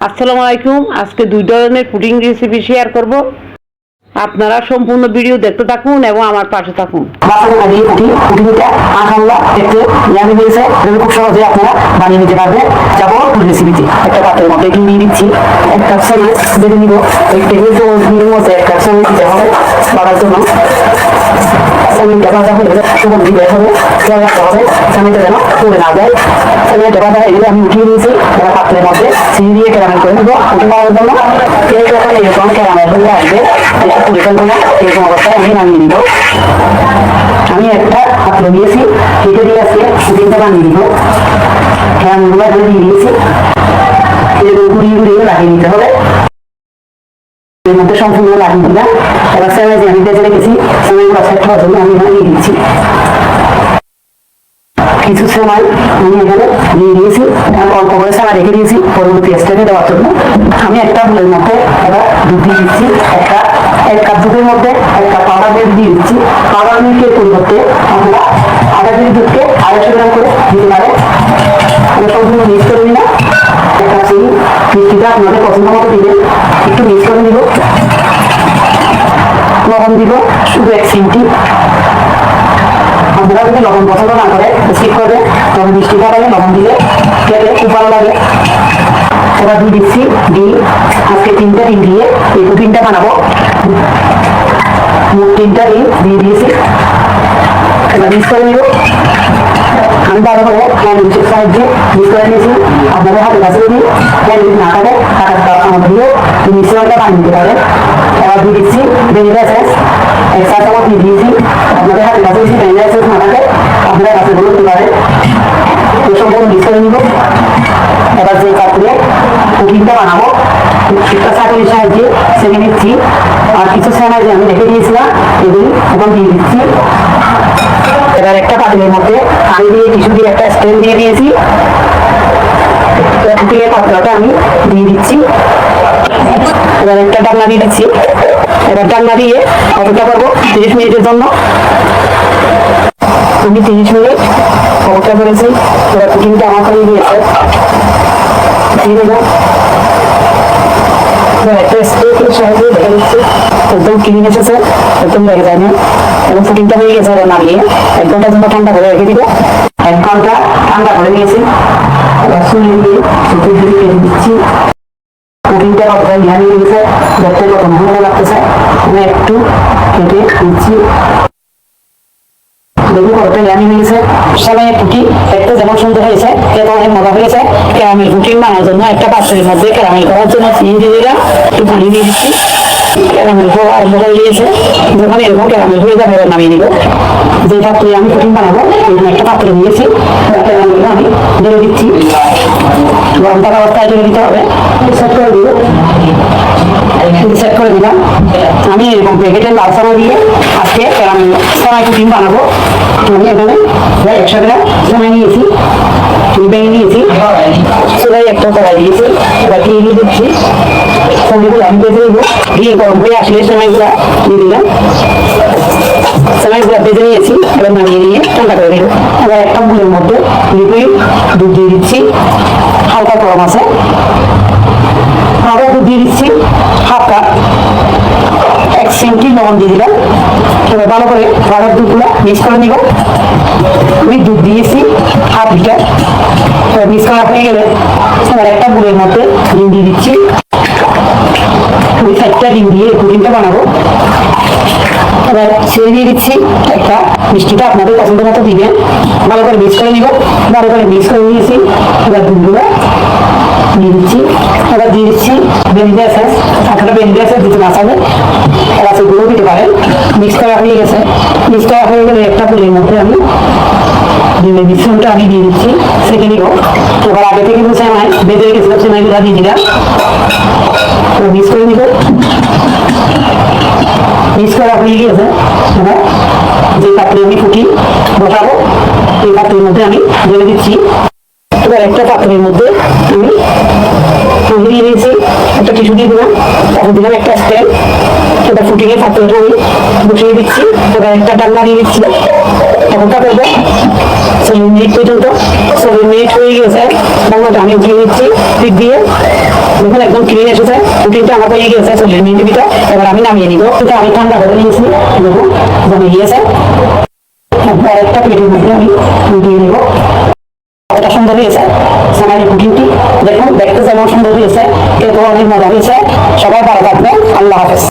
আসসালামু আলাইকুম। আজকে দুই ধরনের পুডিং রেসিপি শেয়ার করব। আপনারা সম্পূর্ণ ভিডিও দেখতে থাকুন এবং আমার পাশে থাকুন। সহজে আপনারা বানিয়ে নিতে পারবেন। রেসিপিতে একটা নিয়ে মধ্যে আমি করে এই যখন আসবে, একটু দিয়েছি, কেটে দিয়ে আজকে বানিয়ে দিব ক্যারামেলগুলো ধরে দিয়ে দিয়েছি। এরকম ঘুরিয়ে ঘুরিয়ে লাগিয়ে নিতে হবে। এর মধ্যে সম্পূর্ণ লাগিয়ে দিলাম। এবার যে আমি বেঁচে রেখেছি সেমাইগুলো সেট হওয়ার জন্য আমি দিয়ে দিচ্ছি কিছু সময় আমি এখানে দিয়ে দিয়েছি আমি অল্প করে সারা রেখে দিয়েছি, পরবর্তী স্টেপে দেওয়ার জন্য। আমি একটা ফুলের মধ্যে এবার দুধ দিয়ে দিচ্ছি, একটা, এক কাপ দুধের মধ্যে একটা পাউডার মিল্ক দিয়ে দিচ্ছি। পাউডার মিল্কের পরিবর্তে আমরা আধা কেজি দুধকে আড়াইশো গ্রাম করে দিতে পারে। আমরা সম্পূর্ণ মিক্স করে নিলাম। একটা চিনি, মিষ্টিটা আপনাদের পছন্দ মতো দিবেন। একটু মিক্স করে দিব লবণ দিব, শুধু এক চিমটি। আপনারা যদি লবণ পছন্দ না করে স্কিপ করবে। তবে মিষ্টি খাবারে লবণ দিলে খেতে খুব ভালো লাগে। এবার দুই দিচ্ছি ডিম। আজকে তিনটা দিন দিয়ে এই তিনটা বানাবো। তিনটা দিন দিয়ে দিয়েছি। এবার মিক্স করে নিব। সাহায্যে করে নিয়েছি আপনাদের হাতে যদি হ্যান্ড না থাকে কাটার আমার এই দিয়ে দিচ্ছি ভেনিলা এসেন্স এক চা চামচ দিয়ে দিয়েছি। আপনাদের হাতে কাছে যদি এসেন্স না থাকে, আপনারা কাছে বলে দিতে পারেন তো সম্পূর্ণ করে নিব। এবার যে কাপড়ে কুকিংটা বানাবো চাটনির সাহায্যে সেকে নিচ্ছি আর কিছু সময় আমি রেখে দিয়েছিলাম, এগুলি এখন দিয়ে দিচ্ছি। এবার একটা পাতিলের মধ্যে পানি দিয়ে টিস্যু দিয়ে একটা স্ট্যান্ড দিয়ে দিয়েছি। দিয়ে পাত্রটা আমি দিয়ে দিচ্ছি। এবার একটা ডাকনা দিয়ে দিচ্ছি। এবার ডাকনা দিয়ে অপেক্ষা করব তিরিশ মিনিটের জন্য। আমি তিরিশ মিনিট অপেক্ষা করেছি। এবার কুকিংটা আমার হয়ে গিয়েছে। দিয়ে দেবো। একটা স্প্রে সাহায্যে দেখে দিচ্ছি একদম ক্লিন এসেছে একদম লেগে যায় না। এবং ফুটিংটা হয়ে গেছে এবার নামিয়ে। এক ঘণ্টার জন্য ঠান্ডা করে রেখে দিব এক ঘণ্টা ঠান্ডা করে নিয়েছি। শুনিয়ে দিয়ে চোখে দিয়ে দিচ্ছি। ফুটিংটা কতটা ধ্যান নিয়েছে দেখতে কত ভালো লাগতেছে। আমি একটু কেটে দিচ্ছি মজা হয়েছে ক্যারামেল পুটিং বানানোর জন্য একটা পাত্রের মধ্যে ক্যারামেল করার জন্য দিয়ে দিলাম। একটু পানি দিয়ে ক্যারামেল হওয়া আরম্ভ হয়ে গিয়েছে। যখন এরকম ক্যারামেল হয়ে যাবে নামিয়ে নিব। যে পাত্রে আমি পুটিং বানাবো, এখানে একটা পাত্র নিয়েছি। ক্যারামেলটা আমি ঢেলে দিচ্ছি। গরম থাকা অবস্থায় ঢেলে দিতে হবে। সেট করে দিব। সেট করে দিলাম। আমি এরকম প্যাকেটের লাল সানা দিয়ে আজকে ক্যারামেল সানাই পুটিং বানাবো। আমি এখানে প্রায় একশো গ্রাম সময় নিয়েছি। ভেঙে নিয়েছি। সেটাই একটা কড়াই দিয়েছি। এবার দিয়ে দিচ্ছি। সময়গুলো আমি বেঁধে দেবো দিয়ে গরম হয়ে আসলে মধ্যে হালকা গরম আছে। আবার দুধ দিয়ে দিচ্ছি হাফ এক সেন্টি লবণ দিয়ে দিলাম। এবার ভালো করে রাবার দুধগুলো মিক্স করে নিব। আমি দুধ দিয়েছি হাফ লিটার। মিক্স করা হয়ে গেলে এবার একটা বুড়ের মধ্যে দিয়ে ডিম দিয়ে পুডিংটা বানাবো। এবার ছেড়ে দিয়ে দিচ্ছি একটা মিষ্টিটা, আপনাদের পছন্দ মতো দিবেন। ভালো করে মিক্স করে নিব। ভালো করে মিক্স করে নিয়েছি। এবার দুধগুলো দিয়ে দিচ্ছি। এবার দিয়ে দিচ্ছি ভেনিলা এসেন্স। আপনারা ভেনিলা এসেন্স দিতে না চাবে এবার সেগুলো দিতে পারেন। মিক্স করা হয়ে গেছে। মিক্স করা হয়ে গেলে একটা পুলের মধ্যে আমি ডিমের মিশ্রণটা আমি দিয়ে দিচ্ছি। সেকে নিব। এবার আগে থেকে কিন্তু সেমাই, বেঁধে রেখেছিলাম সেমাইগুলো দিয়ে দিলাম মিক্স করে নিব। মিক্স আপনি কি গিয়েছে এবার যে পাত্রে আমি ফুটি, বসাবো, এই পাত্রের মধ্যে আমি ঢেলে দিচ্ছি। এবার একটা পাত্রের মধ্যে আমি ফুল দিয়ে দিয়েছি একটা কিছু দিয়ে দিলাম। তারপর দিলাম একটা স্ট্যান্ড। সেটা ফুটিয়ে পাত্রটা আমি বসিয়ে দিচ্ছি, এবার একটা ডান্না দিয়ে দিচ্ছি। এখনটা করব। চল্লিশ মিনিট পর্যন্ত। চল্লিশ মিনিট হয়ে গেছে। আমি উঠিয়ে দিচ্ছি দিক দিয়ে। দেখুন, একদম ক্লিন এসেছে। পুটিংটা আমার হয়ে গেছে চল্লিশ মিনিটের ভিতর। এবার আমি নামিয়ে নিব। এটা আমি ঠান্ডা করে নিয়েছি। দেখুন জমে গিয়েছে। একটা প্লেটের মধ্যে আমি উঠিয়ে নিব। এটা সুন্দর হয়েছে। সোনালি পুটিংটি দেখুন, দেখতে যেমন সুন্দর হয়েছে এরকম অনেক মজা হয়েছে। সবাই ভালো থাকবেন। আল্লাহ হাফেজ।